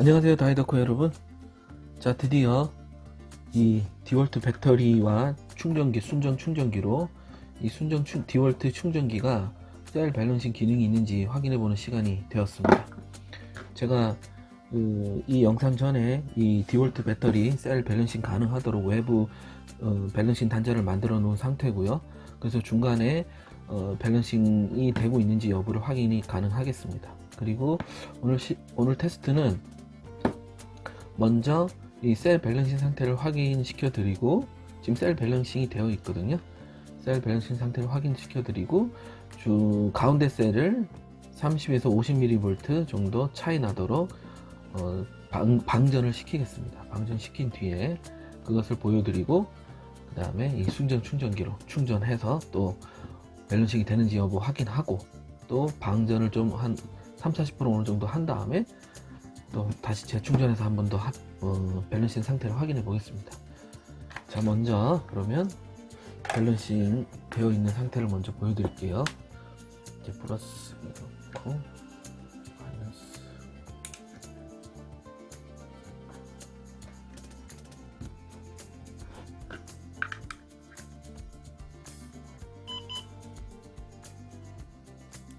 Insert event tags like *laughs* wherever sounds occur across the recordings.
안녕하세요 다이더코 여러분. 자 드디어 이 디월트 배터리와 충전기 순정 충전기로 이 순정 충, 디월트 충전기가 셀 밸런싱 기능이 있는지 확인해 보는 시간이 되었습니다. 제가 그, 이 영상 전에 이 디월트 배터리 셀 밸런싱 가능하도록 외부 어, 밸런싱 단자를 만들어 놓은 상태고요. 그래서 중간에 어, 밸런싱이 되고 있는지 여부를 확인이 가능하겠습니다. 그리고 오늘 시, 오늘 테스트는 먼저 이 셀 밸런싱 상태를 확인시켜 드리고 지금 셀 밸런싱이 되어 있거든요. 셀 밸런싱 상태를 확인시켜 드리고 주 가운데 셀을 30에서 50mV 정도 차이 나도록 어, 방, 방전을 시키겠습니다. 방전시킨 뒤에 그것을 보여드리고 그 다음에 이 순정 충전기로 충전해서 또 밸런싱이 되는지 여부 확인하고 또 방전을 좀 한 3, 40% 어느 정도 한 다음에 또 다시 재충전해서 한 번 더 어, 밸런싱 상태를 확인해 보겠습니다. 자 먼저 그러면 밸런싱 되어 있는 상태를 먼저 보여드릴게요. 이제 플러스 넣고 마이너스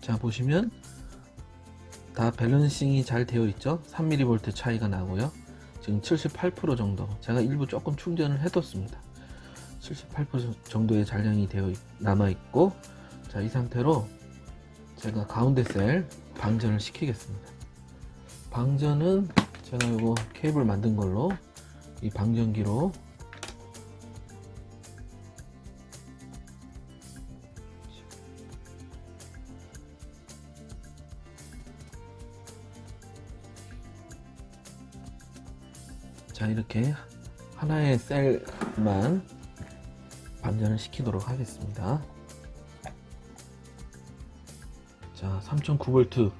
자 보시면 다 밸런싱이 잘 되어 있죠? 3mV 차이가 나고요. 지금 78% 정도. 제가 일부 조금 충전을 해뒀습니다. 78% 정도의 잔량이 되어 남아 있고 자 이 상태로 제가 가운데 셀 방전을 시키겠습니다. 방전은 제가 이거 케이블 만든 걸로 이 방전기로 자 이렇게 하나의 셀만 방전을 시키도록 하겠습니다. 자 3.9V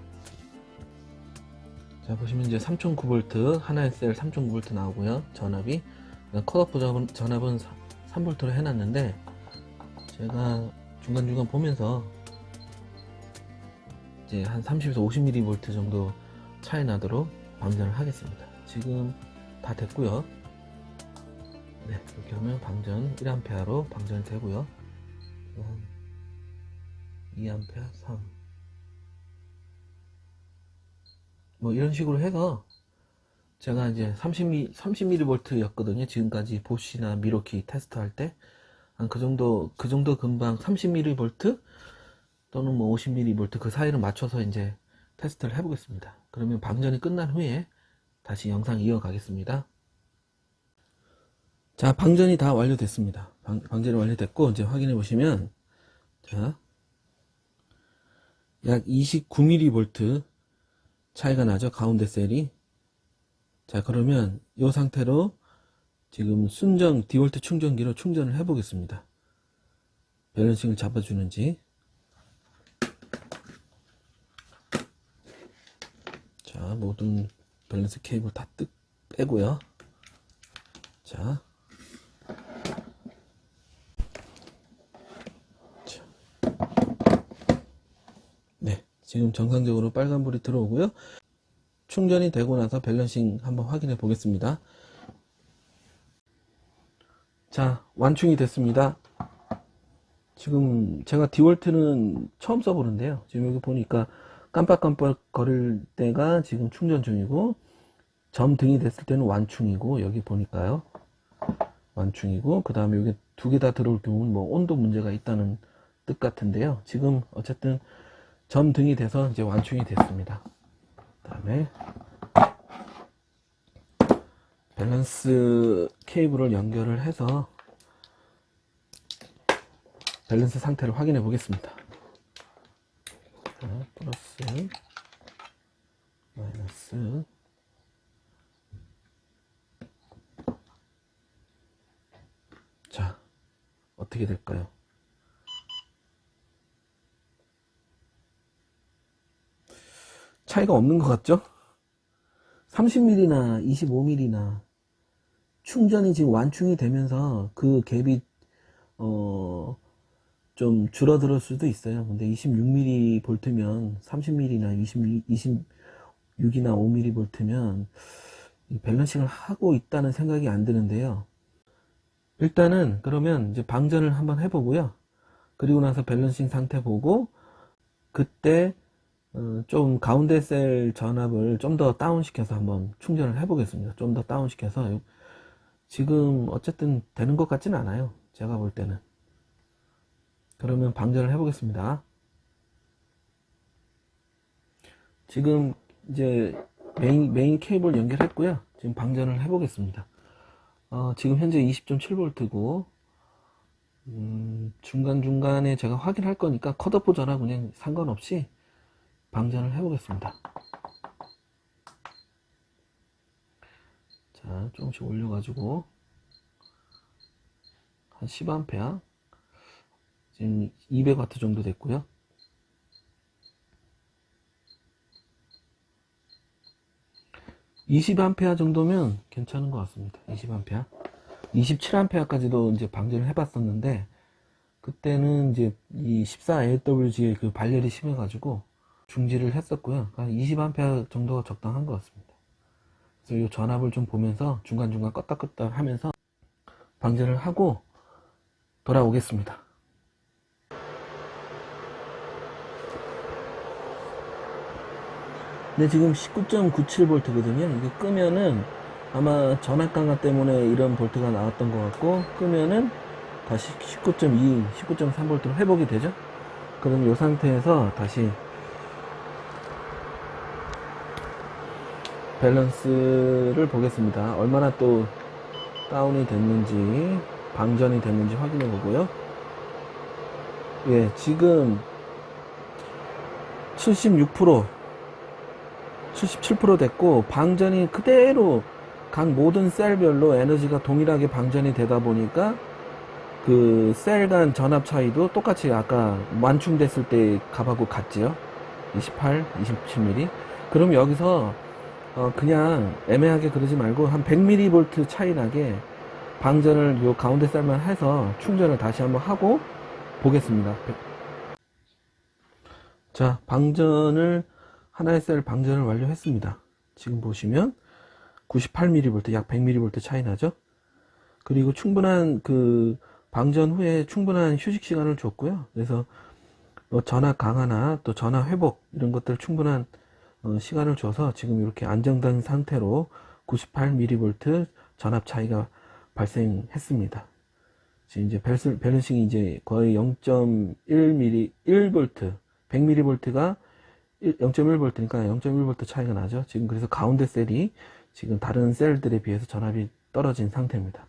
자 보시면 이제 3.9V 하나의 셀 3.9V 나오고요. 전압이 컷오프 전압은 3V로 해놨는데 제가 중간중간 보면서 이제 한 30에서 50mV 정도 차이 나도록 방전을 하겠습니다. 지금 다 됐고요. 네 이렇게 하면 방전 1A로 방전이 되고요. 2A 3뭐 이런 식으로 해서 제가 이제 30, 30mV 였거든요. 지금까지 보시나 미로키 테스트 할 때. 한 그 정도 그 정도 금방 30mV 또는 뭐 50mV 그 사이를 맞춰서 이제 테스트를 해보겠습니다. 그러면 방전이 끝난 후에 다시 영상 이어가겠습니다. 자, 방전이 다 완료됐습니다. 방, 방전이 완료됐고, 이제 확인해 보시면, 자, 약 29mV 차이가 나죠. 가운데 셀이. 자, 그러면 이 상태로 지금 순정 디볼트 충전기로 충전을 해 보겠습니다. 밸런싱을 잡아주는지. 자, 모든 밸런스 케이블 다 뜯, 빼고요. 자. 자. 네. 지금 정상적으로 빨간불이 들어오고요. 충전이 되고 나서 밸런싱 한번 확인해 보겠습니다. 자, 완충이 됐습니다. 지금 제가 디월트는 처음 써보는데요. 지금 여기 보니까 깜빡깜빡 거릴 때가 지금 충전 중이고 점 등이 됐을 때는 완충이고 여기 보니까요. 완충이고 그 다음에 여기 두 개 다 들어올 경우는 뭐 온도 문제가 있다는 뜻 같은데요. 지금 어쨌든 점 등이 돼서 이제 완충이 됐습니다. 그 다음에 밸런스 케이블을 연결을 해서 밸런스 상태를 확인해 보겠습니다 자, 플러스 마이너스 자 어떻게 될까요? 차이가 없는 것 같죠? 30mm나 25mm나 충전이 지금 완충이 되면서 그 갭이 어, 좀 줄어들 수도 있어요. 근데 26mm 볼트면 30mm나 20, 20 6이나 5mV면 밸런싱을 하고 있다는 생각이 안 드는데요. 일단은 그러면 이제 방전을 한번 해보고요. 그리고 나서 밸런싱 상태 보고 그때 어, 좀 가운데 셀 전압을 좀 더 다운시켜서 한번 충전을 해보겠습니다. 좀 더 다운시켜서 요- 지금 어쨌든 되는 것 같지는 않아요. 제가 볼 때는. 그러면 방전을 해보겠습니다. 지금 이제 메인, 메인 케이블 연결했고요. 지금 방전을 해보겠습니다. 어, 지금 현재 20.7V고, 음, 중간중간에 제가 확인할 거니까 컷오프 전화 그냥 상관없이 방전을 해보겠습니다. 자, 조금씩 올려가지고, 한 10A, 지금 200W 정도 됐고요. 20A 정도면 괜찮은 것 같습니다. 20A. 27A까지도 이제 방전을 해봤었는데, 그때는 이제 이 14AWG의 그 발열이 심해가지고 중지를 했었고요. 한 20A 정도가 적당한 것 같습니다. 그래서 이 전압을 좀 보면서 중간중간 껐다 껐다 하면서 방전을 하고 돌아오겠습니다. 네, 지금 19.97V거든요. 이게 끄면은 아마 전압 강화 때문에 이런 볼트가 나왔던 것 같고, 끄면은 다시 19.2, 19.3V로 회복이 되죠. 그럼 이 상태에서 다시 밸런스를 보겠습니다. 얼마나 또 다운이 됐는지, 방전이 됐는지 확인해 보고요. 예, 지금 76%, 77% 됐고 방전이 그대로 각 모든 셀별로 에너지가 동일하게 방전이 되다 보니까 그 셀 간 전압 차이도 똑같이 아까 완충됐을 때 값하고 같지요 28, 27mm 그럼 여기서 어 그냥 애매하게 그러지 말고 한 100mV 차이 나게 방전을 요 가운데 셀만 해서 충전을 다시 한번 하고 보겠습니다 자 방전을 하나의 셀 방전을 완료했습니다. 지금 보시면 98mV, 약 100mV 차이 나죠? 그리고 충분한 그 방전 후에 충분한 휴식 시간을 줬고요. 그래서 뭐 전압 강화나 또 전압 회복 이런 것들 충분한 어, 시간을 줘서 지금 이렇게 안정된 상태로 98mV 전압 차이가 발생했습니다. 지금 이제 밸런싱이 이제 거의 0.1mm, 1V, 100mV가 0.1V니까 0.1V 차이가 나죠. 지금 그래서 가운데 셀이 지금 다른 셀들에 비해서 전압이 떨어진 상태입니다.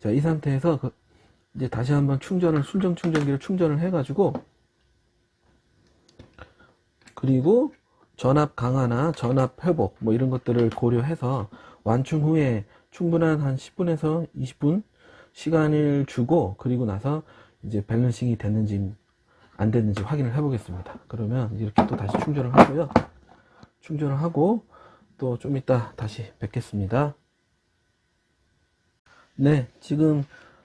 자, 이 상태에서 그 이제 다시 한번 충전을 순정 충전기를 충전을 해가지고 그리고 전압 강화나 전압 회복 뭐 이런 것들을 고려해서 완충 후에 충분한 한 10분에서 20분 시간을 주고 그리고 나서 이제 밸런싱이 됐는지 안 됐는지 확인을 해 보겠습니다. 그러면 이렇게 또 다시 충전을 하고요. 충전을 하고 또 좀 이따 다시 뵙겠습니다. 네, 지금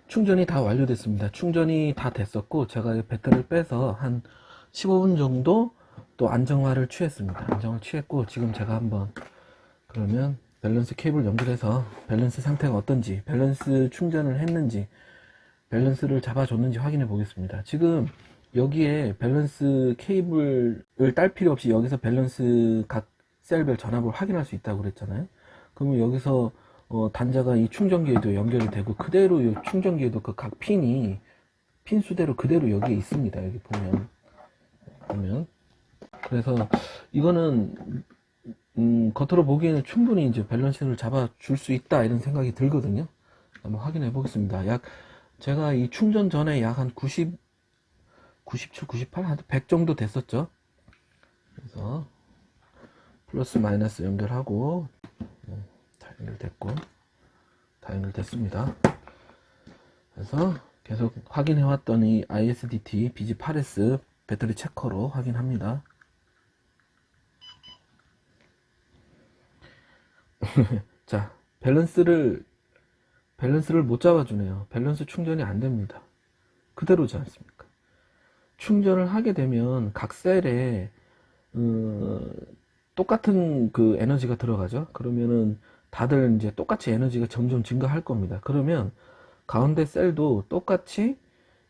충전이 다 완료됐습니다. 충전이 다 됐었고 제가 배터리를 빼서 한 15분 정도 또 안정화를 취했습니다. 안정을 취했고 지금 제가 한번 그러면 밸런스 케이블 연결해서 밸런스 상태가 어떤지 밸런스 충전을 했는지 밸런스를 잡아줬는지 확인해 보겠습니다. 지금 여기에 밸런스 케이블을 딸 필요 없이 여기서 밸런스 각 셀별 전압을 확인할 수 있다고 그랬잖아요. 그러면 여기서 어, 단자가 이 충전기에도 연결이 되고 그대로 이 충전기에도 그 각 핀이 핀 수대로 그대로 여기에 있습니다. 여기 보면 보면 그래서 이거는 음, 겉으로 보기에는 충분히 이제 밸런스를 잡아줄 수 있다 이런 생각이 들거든요. 한번 확인해 보겠습니다. 약 제가 이 충전 전에 약 한 90, 97, 98, 한 100 정도 됐었죠. 그래서 플러스 마이너스 연결하고 네, 다 연결됐고 다 연결됐습니다. 그래서 계속 확인해 왔더니 ISDT BG8S 배터리 체커로 확인합니다. *laughs* 자, 밸런스를 밸런스를 못 잡아주네요. 밸런스 충전이 안 됩니다. 그대로지 않습니까? 충전을 하게 되면 각 셀에 어, 똑같은 그 에너지가 들어가죠. 그러면은 다들 이제 똑같이 에너지가 점점 증가할 겁니다. 그러면 가운데 셀도 똑같이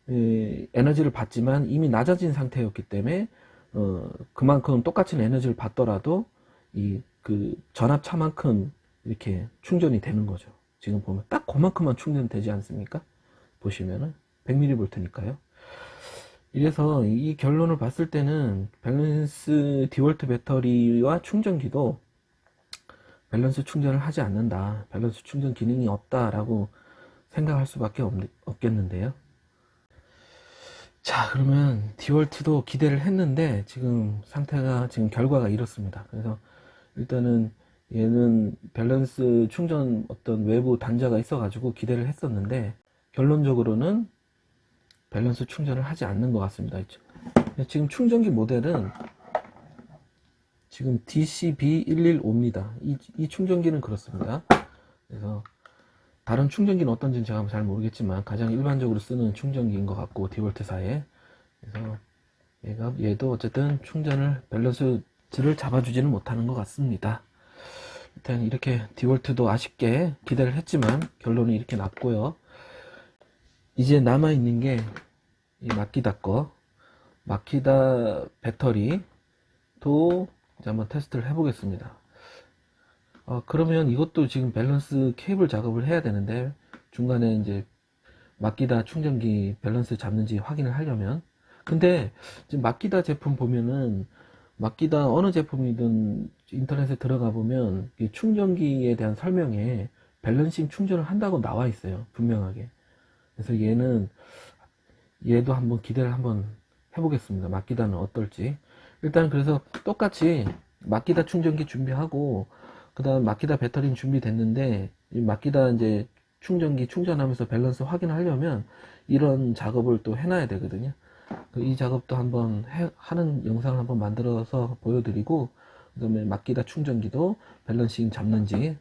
에, 에너지를 받지만 이미 낮아진 상태였기 때문에 어, 그만큼 똑같은 에너지를 받더라도 이 그 전압차만큼 이렇게 충전이 되는 거죠. 지금 보면 딱 그만큼만 충전되지 않습니까? 보시면은 100mV니까요. 이래서 이 결론을 봤을 때는 밸런스 디월트 배터리와 충전기도 밸런스 충전을 하지 않는다. 밸런스 충전 기능이 없다라고 생각할 수밖에 없, 없겠는데요. 자, 그러면 디월트도 기대를 했는데 지금 상태가 지금 결과가 이렇습니다. 그래서 일단은 얘는 밸런스 충전 어떤 외부 단자가 있어 가지고 기대를 했었는데 결론적으로는 밸런스 충전을 하지 않는 것 같습니다. 지금 충전기 모델은 지금 DCB115입니다. 이, 이 충전기는 그렇습니다. 그래서 다른 충전기는 어떤지는 제가 잘 모르겠지만 가장 일반적으로 쓰는 충전기인 것 같고 디볼트사에 그래서 얘가 얘도 어쨌든 충전을 밸런스를 잡아주지는 못하는 것 같습니다. 일단 이렇게 디볼트도 아쉽게 기대를 했지만 결론이 이렇게 났고요. 이제 남아 있는 게 이 마키다 거 마키다 배터리 도 이제 한번 테스트를 해보겠습니다. 어, 그러면 이것도 지금 밸런스 케이블 작업을 해야 되는데 중간에 이제 마키다 충전기 밸런스 잡는지 확인을 하려면. 근데 지금 마키다 제품 보면은 마키다 어느 제품이든 인터넷에 들어가 보면 이 충전기에 대한 설명에 밸런싱 충전을 한다고 나와 있어요 분명하게. 그래서 얘는 얘도 한번 기대를 한번 해보겠습니다. 마키다는 어떨지. 일단 그래서 똑같이 마키다 충전기 준비하고 그 다음 마키다 배터리는 준비됐는데 이 마키다 이제 충전기 충전하면서 밸런스 확인하려면 이런 작업을 또 해놔야 되거든요. 그이 작업도 한번 해- 하는 영상을 한번 만들어서 보여드리고 그 다음에 마키다 충전기도 밸런싱 잡는지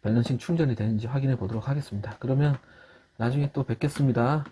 밸런싱 충전이 되는지 확인해 보도록 하겠습니다. 그러면 나중에 또 뵙겠습니다